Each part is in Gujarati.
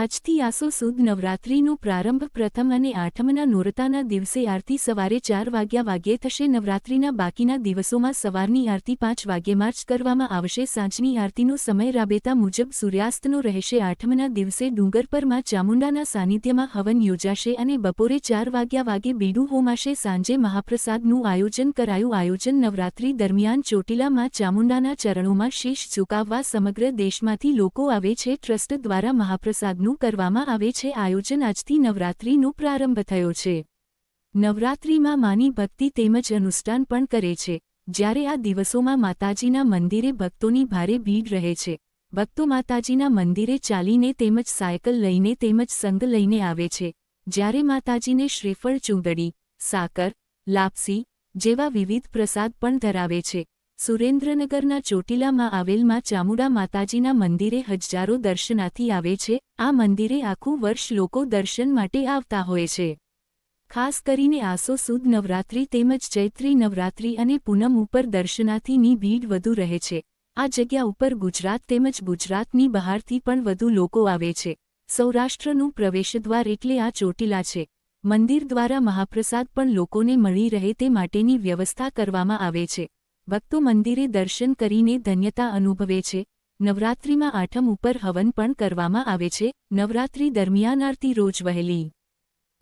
આજથી આસો સુદ નવરાત્રિનો પ્રારંભ પ્રથમ અને આઠમના નોરતાના દિવસે આરતી સવારે ચાર વાગ્યા વાગ્યે થશે. નવરાત્રિના બાકીના દિવસોમાં સવારની આરતી પાંચ વાગ્યે માર્ચ કરવામાં આવશે. સાંજની આરતીનો સમય રાબેતા મુજબ સૂર્યાસ્તનો રહેશે. આઠમના દિવસે ડુંગર પર ચામુંડાના સાનિધ્યમાં હવન યોજાશે અને બપોરે ચાર વાગ્યા વાગે બીડું હોમાશે. સાંજે મહાપ્રસાદનું આયોજન કરાયું. આયોજન નવરાત્રી દરમિયાન ચોટીલામાં ચામુંડાના ચરણોમાં શીશ ઝુકાવવા સમગ્ર દેશમાંથી લોકો આવે છે. ટ્રસ્ટ દ્વારા મહાપ્રસાદનું કરવામાં આવે છે. આયોજન આજથી નવરાત્રિનું પ્રારંભ થયો છે. નવરાત્રિમાં માની ભક્તિ તેમજ અનુષ્ઠાન પણ કરે છે. જ્યારે આ દિવસોમાં માતાજીના મંદિરે ભક્તોની ભારે ભીડ રહે છે. ભક્તો માતાજીના મંદિરે ચાલીને તેમજ સાયકલ લઈને તેમજ સંગ લઈને આવે છે. જ્યારે માતાજીને શ્રીફળ, ચૂંદડી, સાકર, લાપસી જેવા વિવિધ પ્રસાદ પણ ધરાવે છે. સુરેન્દ્રનગરના ચોટીલામાં આવેલમાં ચામુડા માતાજીના મંદિરે હજારો દર્શનાથી આવે છે. આ મંદિરે આખું વર્ષ લોકો દર્શન માટે આવતા હોય છે. ખાસ કરીને આસો સુદ નવરાત્રી તેમજ ચૈત્રી નવરાત્રી અને પૂનમ ઉપર દર્શનાથીની ભીડ વધુ રહે છે. આ જગ્યા ઉપર ગુજરાત તેમજ ગુજરાતની બહારથી પણ વધુ લોકો આવે છે. સૌરાષ્ટ્રનું પ્રવેશદ્વાર એટલે આ ચોટીલા છે. મંદિર દ્વારા મહાપ્રસાદ પણ લોકોને મળી રહે તે માટેની વ્યવસ્થા કરવામાં આવે છે. ભક્તો મંદિરે દર્શન કરીને ધન્યતા અનુભવે છે. નવરાત્રિમાં આઠમ ઉપર હવન પણ કરવામાં આવે છે. નવરાત્રિ દરમિયાન આરતી રોજ વહેલી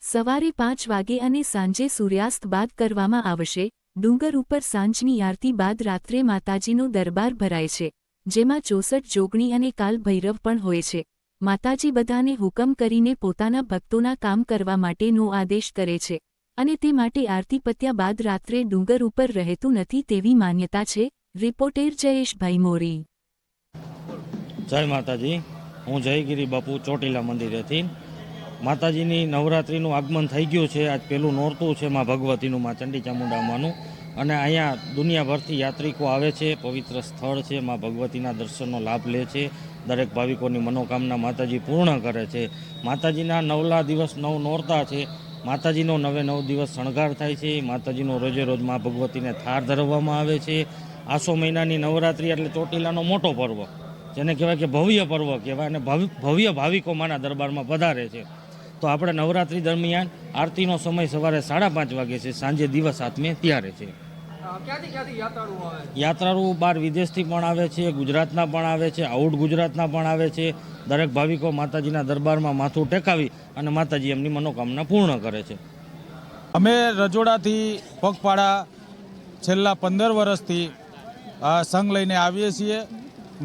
સવારે પાંચ વાગે અને સાંજે સૂર્યાસ્ત બાદ કરવામાં આવશે. ડુંગર ઉપર સાંજની આરતી બાદ રાત્રે માતાજીનો દરબાર ભરાય છે. જેમાં ચોસઠ જોગણી અને કાલ ભૈરવ પણ હોય છે. માતાજી બધાને હુકમ કરીને પોતાના ભક્તોના કામ કરવા માટેનો આદેશ કરે છે. અને તે માટે આરતી પત્યા બાદ રાત્રે ડુંગર ઉપર રહેતું નથી તેવી માન્યતા છે, રિપોર્ટેર જયેશભાઈ મોરી. જય માતાજી. હું જયગીરી બાપુ ચોટીલા મંદિરેથી. માતાજીની નવરાત્રિનું આગમન થઈ ગયું છે. આજ પેલું નોરતું છે માં ભગવતીનું, માં ચંડી ચામુંડામાંનું અને અહીંયા દુનિયાભરથી યાત્રિકો આવે છે, પવિત્ર સ્થળ છે, માં ભગવતીના દર્શનનો લાભ લે છે. દરેક ભાવિકોની મનોકામના માતાજી પૂર્ણ કરે છે. માતાજીના નવલા દિવસ નવ નોરતા છે. માતાજીનો નવે નવ દિવસ શણગાર થાય છે. માતાજીનો રોજે રોજ મા ભગવતીને થાર ધરવામાં આવે છે. આસો મહિનાની નવરાત્રિ એટલે ચોટીલાનો મોટો પર્વ, જેને કહેવાય કે ભવ્ય પર્વ કહેવાય અને ભવ્ય- ભાવિકો માના દરબારમાં પધારે છે. તો આપણે નવરાત્રિ દરમિયાન આરતીનો સમય સવારે સાડા પાંચ વાગે છે. સાંજે દિવસ આત્મે ત્યારે છે. યાત્રાળુઓ યાત્રાળુ બહાર વિદેશથી પણ આવે છે ગુજરાતના પણ આવે છે આઉટ ગુજરાતના પણ આવે છે. દરેક ભાવિકો માતાજીના દરબારમાં માથું ટેકાવી અને માતાજી એમની મનોકામના પૂર્ણ કરે છે. અમે રજોડાથી પગપાળા છેલ્લા પંદર વર્ષથી સંઘ લઈને આવીએ છીએ.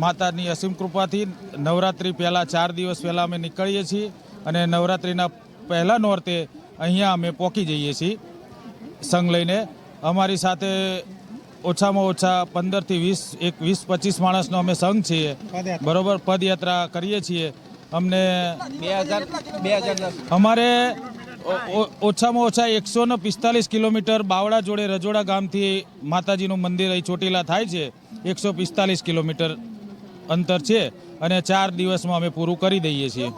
માતાની અસીમ કૃપાથી નવરાત્રિ પહેલાં ચાર દિવસ પહેલાં અમે નીકળીએ છીએ અને નવરાત્રિના પહેલા નોરતે અહીંયા અમે પહોંચી જઈએ છીએ સંઘ લઈને. અમારી સાથે ઓછામાં ઓછા પંદરથી વીસ એક વીસ પચીસ માણસનો અમે સંઘ છીએ. બરોબર પદયાત્રા કરીએ છીએ. અમને અમારે ઓછામાં ઓછા એકસો ને પિસ્તાલીસ કિલોમીટર બાવળા જોડે રજોડા ગામથી માતાજીનું મંદિર અહીં ચોટીલા થાય છે. એકસો પિસ્તાલીસ કિલોમીટર અંતર છે અને ચાર દિવસમાં અમે પૂરું કરી દઈએ છીએ.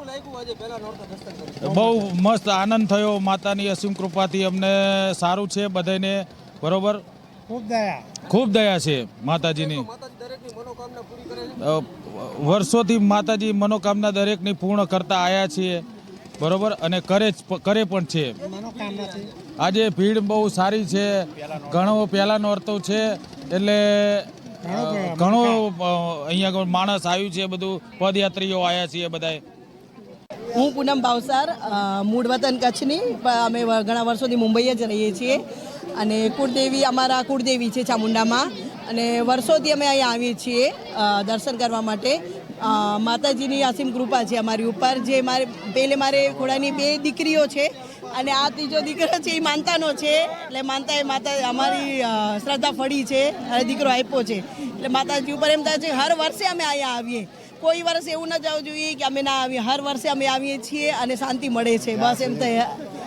બહુ મસ્ત આનંદ થયો. માતાની અસીમ કૃપાથી અમને સારું છે. બધાને બરોબર? ખૂબ દયા. ખૂબ દયા છે માતાજીની. માતાજી દરેકની મનોકામના પૂરી કરે છે? અ, વર્ષોથી માતાજી મનોકામના દરેકની પૂર્ણ કરતા આવ્યા છીએ બરોબર? અને કરે જ- કરે પણ છે. આજે ભીડ બહુ સારી છે ઘણો પહેલાંનો અર્થો છે એટલે ઘણો અહીંયા માણસ આવ્યું છે બધું પદયાત્રીઓ આવ્યા છીએ બધાય. હું પૂનમ ભાવસાર મૂળ વતન કચ્છની પણ અમે ઘણા વર્ષોથી મુંબઈ જ રહીએ છીએ. અને કુળદેવી, અમારા કુળદેવી છે ચામુંડામાં. અને વર્ષોથી અમે અહીંયા આવીએ છીએ દર્શન કરવા માટે. માતાજીની અસીમ કૃપા છે અમારી ઉપર, જે મારે પહેલે મારે ખોડાની બે દીકરીઓ છે અને આ ત્રીજો દીકરો છે એ માનતાનો છે. એટલે માનતા એ માતા, અમારી શ્રદ્ધા ફળી છે અને દીકરો આપ્યો છે. એટલે માતાજી ઉપર એમ થાય છે, હર વર્ષે અમે અહીંયા આવીએ. કોઈ વર્ષ એવું ન જવું જોઈએ કે અમે ના આવીએ. હર વર્ષે અમે આવીએ છીએ અને શાંતિ મળે છે. બસ એમ તો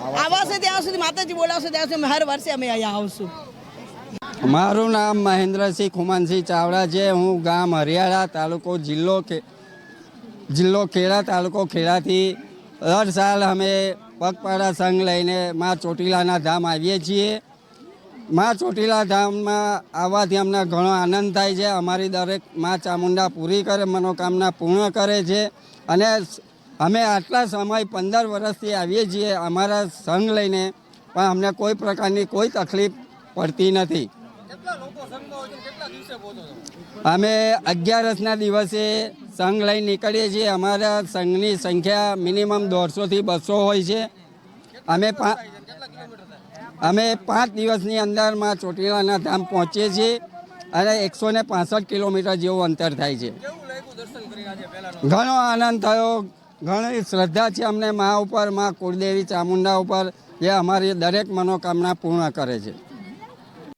આવાશે ત્યાં સુધી માતાજી બોલાવશે ત્યાં સુધી હર વર્ષે અમે અહીંયા આવશું. મારું નામ મહેન્દ્રસિંહ ખુમાનસિંહ ચાવડા છે. હું ગામ હરિયાળા તાલુકો જિલ્લો જિલ્લો ખેડા તાલુકો ખેડાથી દર સાલ અમે પગપાળા સંઘ લઈને મા ચોટીલાના ધામ આવીએ છીએ. મા ચોટીલા ધામમાં આવવાથી અમને ઘણો આનંદ થાય છે. અમારી દરેક મા ચામુંડા પૂરી કરે મનોકામના પૂર્ણ કરે છે. અને અમે આટલા સમય પંદર વર્ષથી આવીએ છીએ અમારા સંઘ લઈને પણ અમને કોઈ પ્રકારની કોઈ તકલીફ પડતી નથી. અમે અગિયારસના દિવસે સંઘ લઈ નીકળીએ છીએ. અમારા સંઘની સંખ્યા મિનિમમ દોઢસોથી બસો હોય છે. અમે અમે પાંચ દિવસની અંદરમાં ચોટીલાના ધામ પહોંચીએ છીએ અને એકસો ને પાસઠ કિલોમીટર જેવું અંતર થાય છે. ઘણો આનંદ થયો. ઘણી શ્રદ્ધા છે અમને મા ઉપર, મા કુળદેવી ચામુંડા ઉપર, જે અમારી દરેક મનોકામના પૂર્ણ કરે છે.